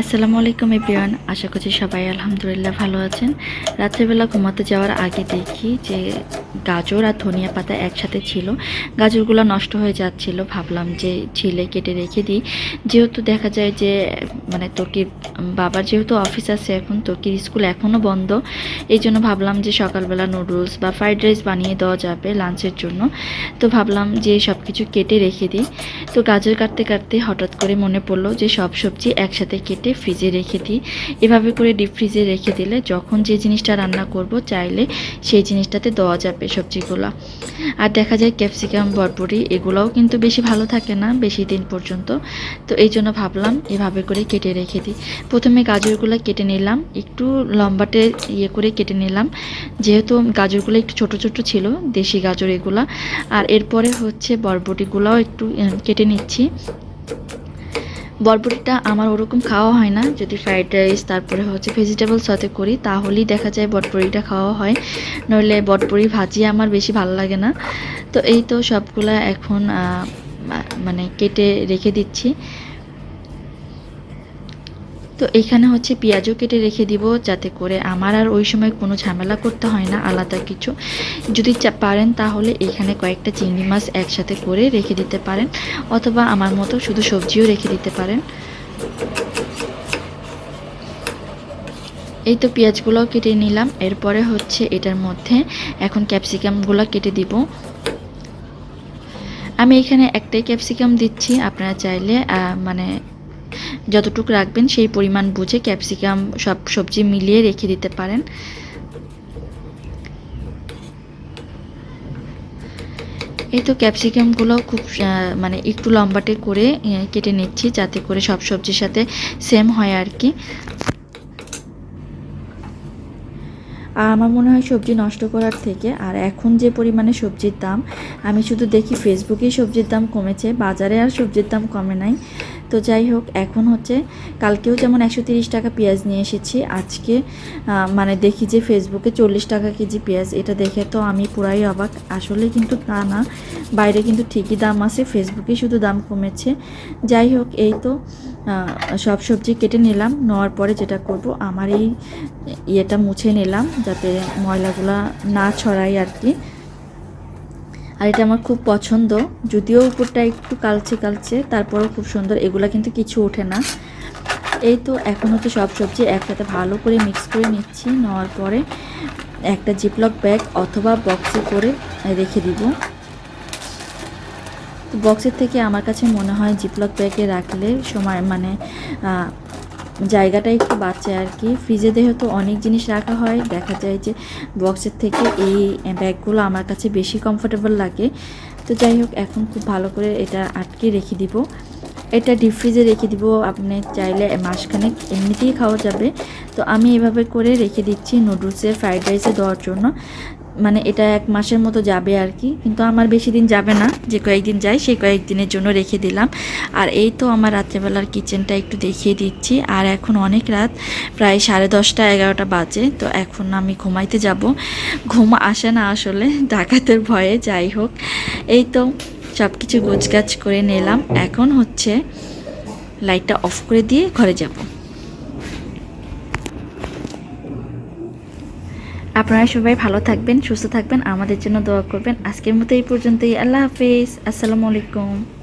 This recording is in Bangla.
আসসালামু আলাইকুম এভরিওয়ান, আশা করছি সবাই আলহামদুলিল্লাহ ভালো আছেন। রাত্রেবেলা ঘুমাতে যাওয়ার আগে দেখি যে গাজর আর ধনিয়া পাতা একসাথে ছিল। গাজরগুলো নষ্ট হয়ে যাচ্ছিল। ভাবলাম যে ছিলে কেটে রেখে দিই। যেহেতু দেখা যায় যে মানে তোরকির বাবার যেহেতু অফিস আছে এখন তোরকির স্কুল এখনও বন্ধ। এই জন্য ভাবলাম যে সকালবেলা নুডলস বা ফ্রাইড রাইস বানিয়ে দেওয়া যাবে লাঞ্চের জন্য। তো ভাবলাম যে সব কিছু কেটে রেখে দিই। তো গাজর কাটতে কাটতে হঠাৎ করে মনে পড়ল যে সব সবজি একসাথে কেটে ফ্রিজে রেখে দিই। এভাবে করে ডিপ ফ্রিজে রেখে দিলে যখন যে জিনিসটা রান্না করব চাইলে সেই জিনিসটাতে দেওয়া যাবে। সবজিগুলো। আর দেখা যায় ক্যাপসিকাম বরবরি এগুলোও কিন্তু বেশি ভালো থাকে না, বেশি দিন পর্যন্ত। তো এই জন্য ভাবলাম এভাবে করে কেটে রেখে দিই। প্রথমে গাজরগুলো কেটে নিলাম, একটু লম্বাটে ইয়ে করে কেটে নিলাম। যেহেতু গাজরগুলো একটু ছোট ছোট ছিল, দেশি গাজর এগুলা। আর এরপরে হচ্ছে বরবটিগুলোও একটু কেটে নিচ্ছি। বরবটিটা আমার ওরকম খাওয়া হয় না। যদি ফ্রাইড রাইস তারপরে হচ্ছে ভেজিটেবল সাথে করি, তাহলেই দেখা যায় বটপুরিটা খাওয়া হয়। নইলে বটপুরি ভাজি আমার বেশি ভালো লাগে না। তো এই তো সবগুলা এখন মানে কেটে রেখে দিচ্ছি। তো এখানে হচ্ছে পেঁয়াজও কেটে রেখে দিব যাতে করে আমার আর ওই সময় কোনো ঝামেলা করতে হয় না, আলাদা কিছু। যদি পারেন তাহলে এখানে কয়েকটা চিংড়ি মাছ একসাথে করে রেখে দিতে পারেন, অথবা আমার মতো শুধু সবজিও রেখে দিতে পারেন। এই তো পেঁয়াজগুলোও কেটে নিলাম। এরপরে হচ্ছে এটার মধ্যে এখন ক্যাপসিকামগুলো কেটে দিব। আমি এখানে একটাই ক্যাপসিকাম দিচ্ছি, আপনারা চাইলে মানে যতটুকু রাখবেন সেই পরিমাণ বুঝে ক্যাপসিকাম সব সবজি মিলিয়ে রেখে দিতে পারেন। এই তো ক্যাপসিকামগুলো খুব মানে একটু লম্বাটে করে কেটে নিচ্ছি যাতে করে সব সবজির সাথে সেম হয় আর কি। আর আমার মনে হয় সবজি নষ্ট করার থেকে, আর এখন যে পরিমাণে সবজির দাম, আমি শুধু দেখি ফেসবুকেই সবজির দাম কমেছে, বাজারে আর সবজির দাম কমে নাই। তো যাই হোক, এখন হচ্ছে কালকেও যেমন একশো টাকা পেঁয়াজ নিয়ে এসেছি, আজকে মানে দেখি যে ফেসবুকে চল্লিশ টাকা কেজি পেঁয়াজ, এটা দেখে তো আমি পুরাই অবাক। আসলে কিন্তু তা না, বাইরে কিন্তু ঠিকই দাম আছে, ফেসবুকে শুধু দাম কমেছে। যাই হোক, এই তো সব সবজি কেটে নিলাম, নেওয়ার পরে যেটা করব, আমার এই ইয়েটা মুছে নিলাম, যাতে ময়লাগুলা না ছড়াই আর কি। আর এটা আমার খুব পছন্দ। যদিও উপরটা একটু কালচে কালচে, তারপরেও খুব সুন্দর। এগুলা কিন্তু কিছু ওঠে না। এই তো এখন হচ্ছে সব সবজি একসাথে ভালো করে মিক্স করে নিচ্ছি। নেওয়ার পরে একটা জিপলক ব্যাগ অথবা বক্সে করে রেখে দিব। বক্সের থেকে আমার কাছে মনে হয় জিপলক ব্যাগে রাখলে সময় মানে জায়গাটা একটু বাঁচে আর কি। ফ্রিজে যেহেতু অনেক জিনিস রাখা হয়, দেখা যায় যে বক্সের থেকে এই ব্যাগগুলো আমার কাছে বেশি কমফোর্টেবল লাগে। তো যাই হোক, এখন খুব ভালো করে এটা আটকে রেখে দিব। এটা ডিপ ফ্রিজে রেখে দিব, আপনি চাইলে মাসখানেক এমনিতেই খাওয়া যাবে। তো আমি এভাবে করে রেখে দিচ্ছি নুডলসে ফ্রাইড রাইসে দেওয়ার জন্য। মানে এটা এক মাসের মতো যাবে আর কি। কিন্তু আমার বেশি দিন যাবে না, যে কয়েকদিন যায় সেই কয়েকদিনের জন্য রেখে দিলাম। আর এই তো আমার রাত্রেবেলার কিচেনটা একটু দেখিয়ে দিচ্ছি। আর এখন অনেক রাত, প্রায় সাড়ে দশটা, এগারোটা বাজে। তো এখন আমি ঘুমাইতে যাব। ঘুম আসে না আসলে, ডাকাতের ভয়ে, যাই হোক। এই তো সব কিছু গোছগাছ করে নিলাম। এখন হচ্ছে লাইটটা অফ করে দিয়ে ঘরে যাব। আপনারা সবাই ভালো থাকবেন, সুস্থ থাকবেন, আমাদের জন্য দোয়া করবেন। আজকের মতো এই পর্যন্তই। আল্লাহ হাফিজ। আসসালামু আলাইকুম।